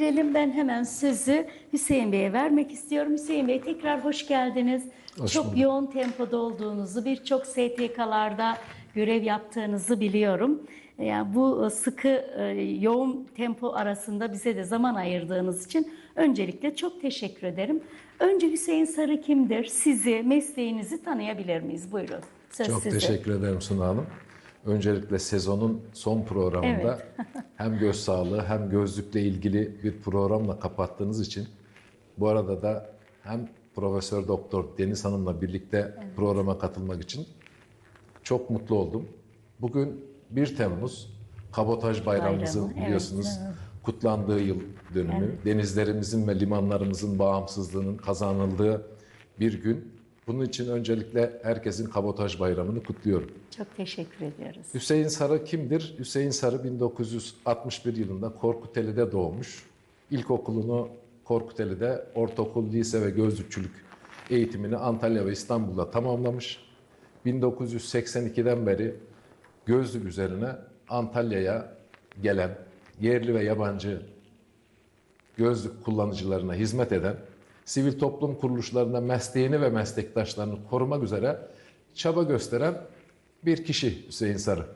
değerlendirelim. Ben hemen sözü Hüseyin Bey'e vermek istiyorum. Hüseyin Bey tekrar hoş geldiniz. Hoş Çok bulduk. yoğun tempoda olduğunuzu, birçok STK'larda görev yaptığınızı biliyorum. Yani bu sıkı e, yoğun tempo arasında bize de zaman ayırdığınız için öncelikle çok teşekkür ederim. Önce Hüseyin Sarı kimdir? Sizi, mesleğinizi tanıyabilir miyiz? Buyurun. Söz Çok size. teşekkür ederim Suna Hanım. Öncelikle sezonun son programında hem göz sağlığı hem gözlükle ilgili bir programla kapattığınız için bu arada da hem Profesör Doktor Deniz Hanım'la birlikte programa katılmak için çok mutlu oldum. Bugün 1 Temmuz Kabotaj Bayramımızın Bayramı, evet, biliyorsunuz evet. kutlandığı yıl dönümü. Denizlerimizin ve limanlarımızın bağımsızlığının kazanıldığı bir gün. Bunun için öncelikle herkesin Kabotaj Bayramı'nı kutluyorum. Çok teşekkür ediyoruz. Hüseyin Sarı kimdir? Hüseyin Sarı 1961 yılında Korkuteli'de doğmuş. İlkokulunu Korkuteli'de, ortaokul, lise ve gözlükçülük eğitimini Antalya ve İstanbul'da tamamlamış. 1982'den beri gözlük üzerine Antalya'ya gelen yerli ve yabancı gözlük kullanıcılarına hizmet eden, sivil toplum kuruluşlarında mesleğini ve meslektaşlarını korumak üzere çaba gösteren bir kişi Hüseyin Sarı.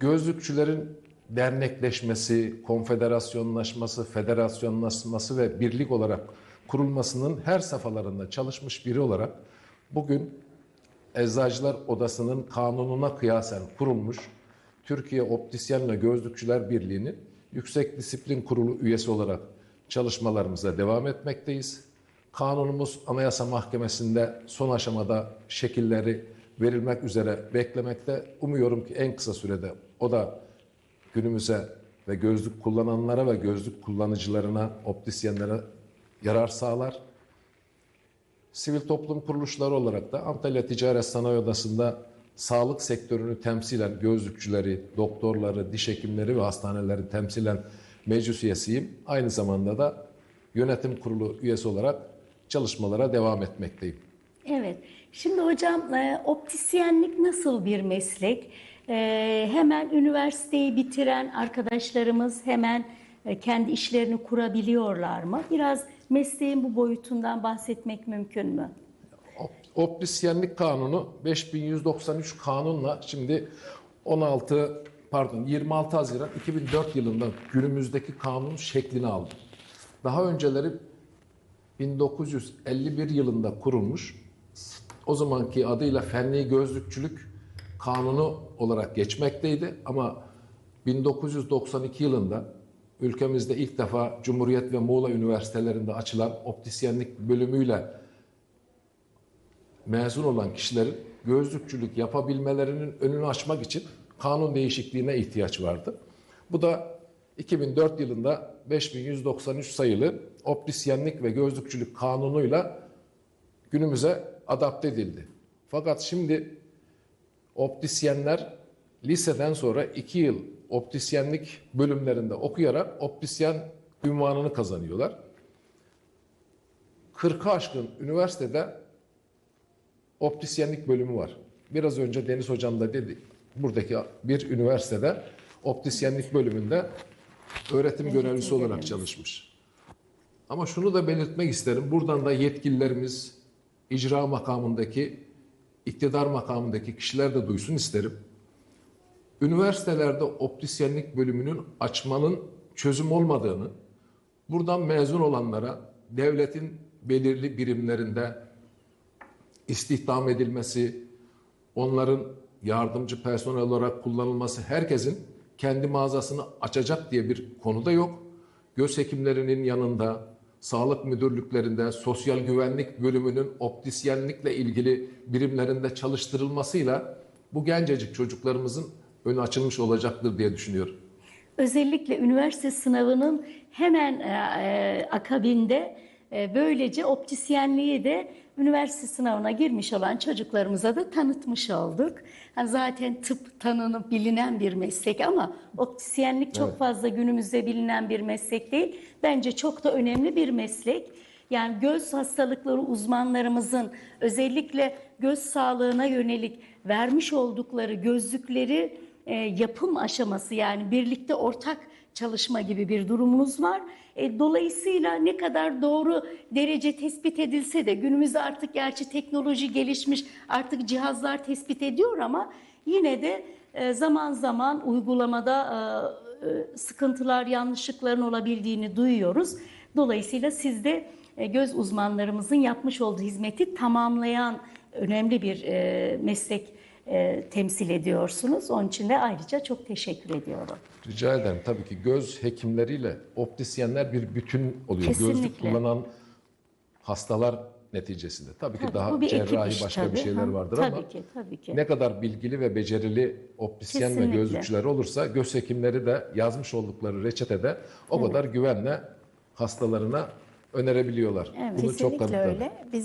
Gözlükçülerin dernekleşmesi, konfederasyonlaşması, federasyonlaşması ve birlik olarak kurulmasının her safhalarında çalışmış biri olarak bugün Eczacılar Odası'nın kanununa kıyasen kurulmuş Türkiye Optisyen ve Gözlükçüler Birliği'nin Yüksek Disiplin Kurulu üyesi olarak çalışmalarımıza devam etmekteyiz. Kanunumuz Anayasa Mahkemesi'nde son aşamada şekilleri verilmek üzere beklemekte. Umuyorum ki en kısa sürede o da günümüze ve gözlük kullananlara ve gözlük kullanıcılarına, optisyenlere yarar sağlar. Sivil toplum kuruluşları olarak da Antalya Ticaret Sanayi Odası'nda sağlık sektörünü temsilen gözlükçüleri, doktorları, diş hekimleri ve hastaneleri temsilen meclis üyesiyim. Aynı zamanda da yönetim kurulu üyesi olarak çalışmalara devam etmekteyim. Evet. Şimdi hocam e, optisyenlik nasıl bir meslek? E, hemen üniversiteyi bitiren arkadaşlarımız hemen e, kendi işlerini kurabiliyorlar mı? Biraz mesleğin bu boyutundan bahsetmek mümkün mü? Op- Optisyenlik kanunu 5193 kanunla şimdi 16 pardon 26 Haziran 2004 yılında günümüzdeki kanun şeklini aldı. Daha önceleri 1951 yılında kurulmuş. O zamanki adıyla Fenli Gözlükçülük Kanunu olarak geçmekteydi ama 1992 yılında ülkemizde ilk defa Cumhuriyet ve Muğla Üniversitelerinde açılan optisyenlik bölümüyle mezun olan kişilerin gözlükçülük yapabilmelerinin önünü açmak için kanun değişikliğine ihtiyaç vardı. Bu da 2004 yılında 5193 sayılı optisyenlik ve gözlükçülük kanunuyla günümüze adapte edildi. Fakat şimdi optisyenler liseden sonra 2 yıl optisyenlik bölümlerinde okuyarak optisyen ünvanını kazanıyorlar. 40'a aşkın üniversitede optisyenlik bölümü var. Biraz önce Deniz Hocam da dedi, buradaki bir üniversitede optisyenlik bölümünde öğretim görevlisi olarak çalışmış. Ama şunu da belirtmek isterim. Buradan da yetkililerimiz, icra makamındaki, iktidar makamındaki kişiler de duysun isterim. Üniversitelerde optisyenlik bölümünün açmanın çözüm olmadığını, buradan mezun olanlara devletin belirli birimlerinde istihdam edilmesi, onların yardımcı personel olarak kullanılması, herkesin kendi mağazasını açacak diye bir konuda yok. Göz hekimlerinin yanında, sağlık müdürlüklerinde, sosyal güvenlik bölümünün optisyenlikle ilgili birimlerinde çalıştırılmasıyla bu gencecik çocuklarımızın önü açılmış olacaktır diye düşünüyorum. Özellikle üniversite sınavının hemen e, e, akabinde böylece optisyenliği de üniversite sınavına girmiş olan çocuklarımıza da tanıtmış olduk. Ha, zaten tıp tanınıp bilinen bir meslek ama optisyenlik çok Evet. fazla günümüzde bilinen bir meslek değil. Bence çok da önemli bir meslek. Yani göz hastalıkları uzmanlarımızın özellikle göz sağlığına yönelik vermiş oldukları gözlükleri e, yapım aşaması yani birlikte ortak çalışma gibi bir durumunuz var. E, dolayısıyla ne kadar doğru derece tespit edilse de günümüzde artık gerçi teknoloji gelişmiş, artık cihazlar tespit ediyor ama yine de e, zaman zaman uygulamada e, e, sıkıntılar, yanlışlıkların olabildiğini duyuyoruz. Dolayısıyla siz de e, göz uzmanlarımızın yapmış olduğu hizmeti tamamlayan önemli bir e, meslek e, temsil ediyorsunuz. Onun için de ayrıca çok teşekkür ediyorum. Rica ederim. Tabii ki göz hekimleriyle optisyenler bir bütün oluyor. Gözlük Kesinlikle. kullanan hastalar neticesinde. Tabii ki Tabii, daha bir cerrahi başka bir tabii. şeyler Hı, vardır tabii ama ki, tabii ki. ne kadar bilgili ve becerili optisyen ve Kesinlikle. gözlükçüler olursa göz hekimleri de yazmış oldukları reçetede o kadar güvenle hastalarına önerebiliyorlar. Evet. Bunu çok Kesinlikle kanıtladı. öyle. Biz